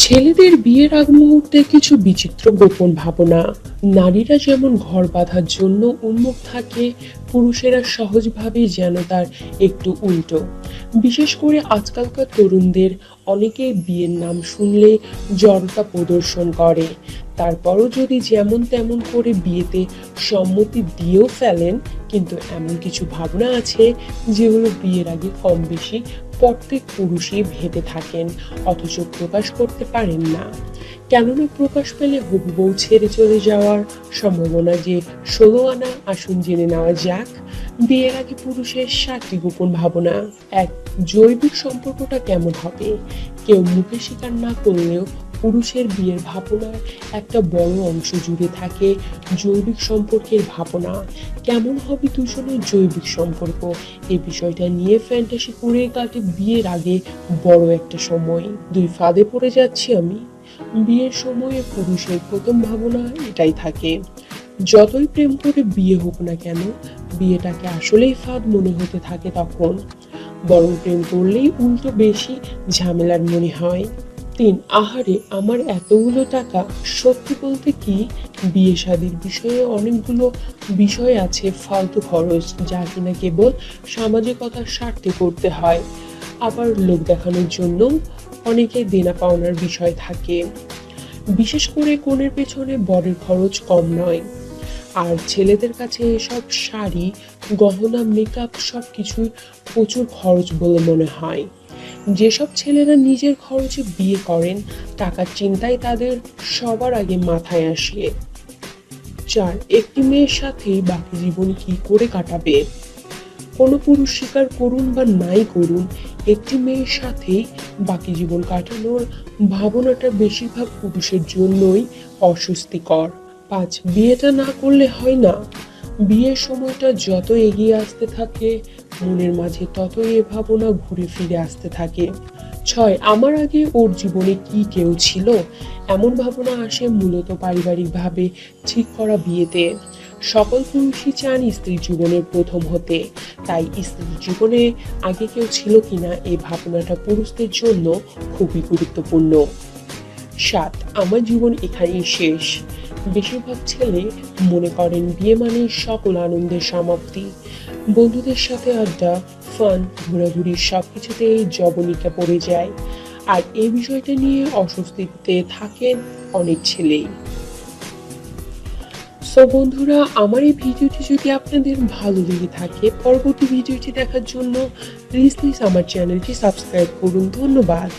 ছেলেদের বিয়ের আগ মুহূর্তে কিছু বিচিত্র গোপন ভাবনা। নারীরা যেমন ঘর বাঁধার জন্য উন্মুখ থাকে, পুরুষেরা সহজভাবেই যেন তার একটু উল্টো। বিশেষ করে আজকালকার তরুণদের অনেকেই বিয়ের নাম শুনলে জড়তা প্রদর্শন করে। তারপরও যদি যেমন তেমন করে বিয়েতে সম্মতি দিয়েও ফেলেন, কিন্তু এমন কিছু ভাবনা আছে যেগুলো বিয়ের আগে কম বেশি প্রত্যেক পুরুষই ভেবে থাকেন, অথচ প্রকাশ করতে পারেন না। কেননা প্রকাশ পেলে হবু বউ ছেড়ে চলে যাওয়ার সম্ভাবনা যে ষোলো আনা আসুন জেনে নেওয়া যাক। বিয়ের আগে পুরুষের সাতটি গোপন ভাবনা, এক জৈবিক সম্পর্কটা কেমন হবে? কেউ মুখে স্বীকার না করলেও পুরুষের বিয়ের ভাবনার একটা বড় অংশ জুড়ে থাকে জৈবিক সম্পর্কের ভাবনা। কেমন হবে দুজনের জৈবিক সম্পর্ক? এই বিষয়টা নিয়ে ফ্যান্টাসি করে কাটে বিয়ের আগে বড় একটা সময়। দুই ফাঁদে পড়ে যাচ্ছি আমি। বিয়ের সময়ে পুরুষের প্রথম ভাবনা এটাই থাকে। যতই প্রেম করে বিয়ে হোক না কেন, বিয়েটাকে আসলেই ফাঁদ মনে হতে থাকে তখন। বরং প্রেম করলেই উল্টো বেশি ঝামেলার মনে হয়। তিন, আহারে, আমার এতগুলো টাকা, সত্যি বলতে কি? বিয়ে শাদির বিষয়ে অনেকগুলো বিষয় আছে, ফালতু খরচ যা কিনা কেবল সামাজিকতার স্বার্থে করতে হয়। আবার লোক দেখানোর জন্য অনেকে দেনা পাওনার বিষয় থাকে। বিশেষ করে কোণের পেছনে বরের খরচ কম নয়। আর ছেলেদের কাছে এসব শাড়ি, গহনা মেকআপ সব কিছুই প্রচুর খরচ বলে মনে হয়। যেসব ছেলেরা নিজের খরচে বিয়ে করেন, টাকার চিন্তাই তাদের সবার আগে মাথায় আসে। চার, একটি মেয়ের সাথেই বাকি জীবন কি করে কাটাবে? কোনো পুরুষ স্বীকার করুন বা নাই করুন, একটি মেয়ের সাথেই বাকি জীবন কাটানোর ভাবনাটা বেশিরভাগ পুরুষের জন্যই অস্বস্তিকর। পাঁচ, বিয়েটা না করলে হয় না। বিয়ের সময়টা যত এগিয়ে আসতে থাকে, মনের মাঝে ততই এ ভাবনা ঘুরে ফিরে আসতে থাকে। ছয়, আমার আগে ওর জীবনে কি কেউ ছিল? এমন ভাবনা আসে মূলত পারিবারিকভাবে ঠিক করা বিয়েতে। সকল পুরুষই চান স্ত্রীর জীবনের প্রথম হতে। তাই স্ত্রীর জীবনে আগে কেউ ছিল কিনা এই ভাবনাটা পুরুষদের জন্য খুবই গুরুত্বপূর্ণ। সাত, আমার জীবন এখানেই শেষ। বেশিরভাগ ছেলে মনে করেন বিয়ে মানে সকল আনন্দের সমাপ্তি। বন্ধুদের সাথে আড্ডা ফান ঘোরাঘুরি সব কিছুতেই জবনিকা পড়ে যায়। আর এই বিষয়টা নিয়ে অস্বস্তিতে থাকেন অনেক ছেলেই। সো বন্ধুরা, আমার এই ভিডিওটি যদি আপনাদের ভালো লেগে থাকে, পরবর্তী ভিডিওটি দেখার জন্য প্লিজ প্লিজ আমার চ্যানেলটি সাবস্ক্রাইব করুন। ধন্যবাদ।